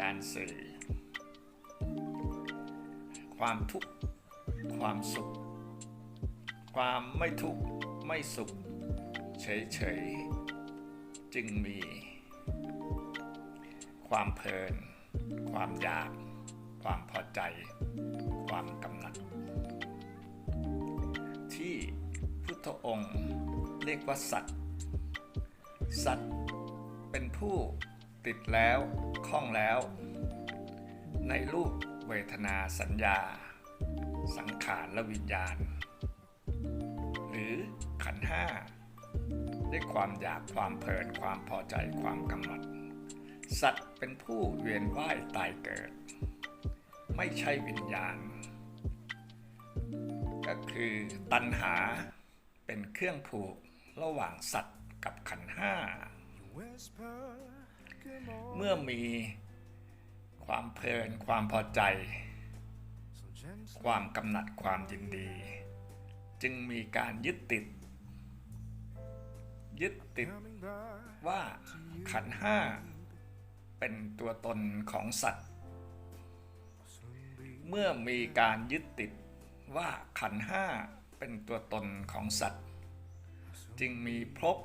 การสื่อ ความทุกข์ความสุข ความไม่ทุกข์ไม่สุข เฉยๆ จึงมี ความเพลิน ความอยาก ความพอใจ ความกำหนัด ที่พุทธองค์เรียกว่าสัตว์ สัตว์เป็นผู้ ติดแล้วคล้องแล้ว ในรูปเวทนาสัญญา สังขารและวิญญาณ หรือขันธ์ห้าด้วยความอยากความเพลินความพอใจความกำหนัดสัตว์เป็นผู้เวียนว่ายตายเกิด ไม่ใช่วิญญาณ ก็คือตัณหาเป็นเครื่องผูกระหว่างสัตว์กับขันธ์ห้า เมื่อมีความเพลินความพอใจ ความกำหนัดความยินดี จึงมีการยึดติด ยึดติดว่าขันห้าเป็นตัวตนของสัตว์ เมื่อมีการยึดติดว่าขันห้าเป็นตัวตนของสัตว์ จึงมีภพ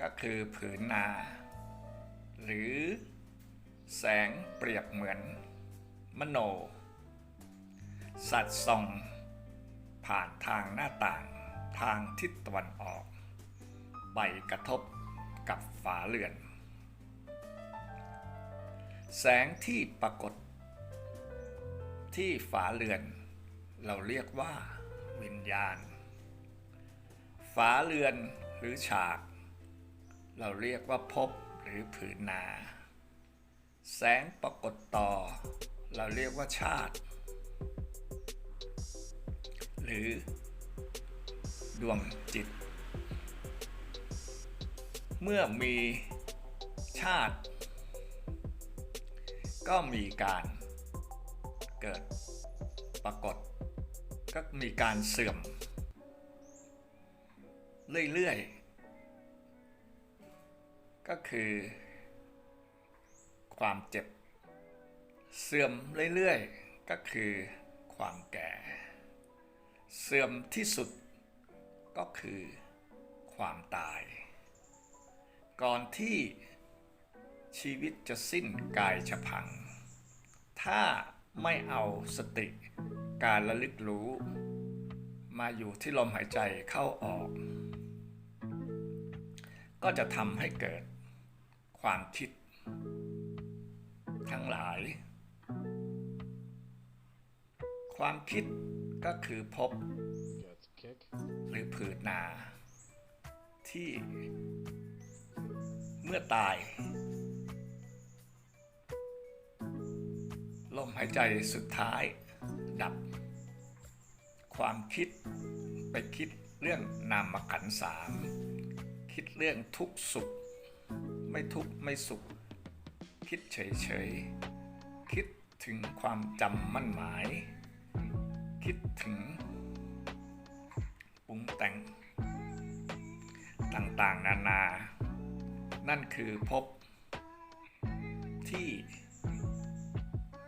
ก็คือผืนนา หรือแสงเปรียบเหมือน มโน สัตว์ส่อง ผ่านทางหน้าต่างทางทิศตะวันออกไปกระทบกับฝาเรือน แสงที่ปรากฏ ที่ฝาเรือน เราเรียกว่าวิญญาณ ฝาเรือนหรือฉาก เราเรียกว่าภพหรือผืนนา แสงปรากฏต่อ เราเรียกว่าชาติ หรือดวงจิต เมื่อมีชาติ ก็มีการเกิดปรากฏ ก็มีการเสื่อม เรื่อย ๆ ก็คือ ความเจ็บ เสื่อมเรื่อยๆ ก็คือความแก่ เสื่อมที่สุดก็คือความตาย ก่อนที่ชีวิตจะสิ้นกายฉพัง ถ้าไม่เอาสติการระลึกรู้ มาอยู่ที่ลมหายใจเข้าออก ก็จะทำให้เกิด ความคิด ทั้งหลาย ความคิดก็คือพบ หรือผืนนา ที่เมื่อตายลมหายใจสุดท้าย ดับ ความคิดไปคิดเรื่องนามขันสาม คิดเรื่องทุกข์สุข ไม่ทุกข์ไม่สุข คิดเฉยๆ คิดถึงความจำมั่นหมาย คิดถึงปรุงแต่ง ต่างๆ นานา นั่นคือพบที่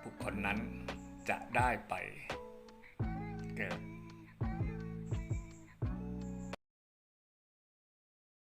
บุคคลนั้นจะได้ไปเกิด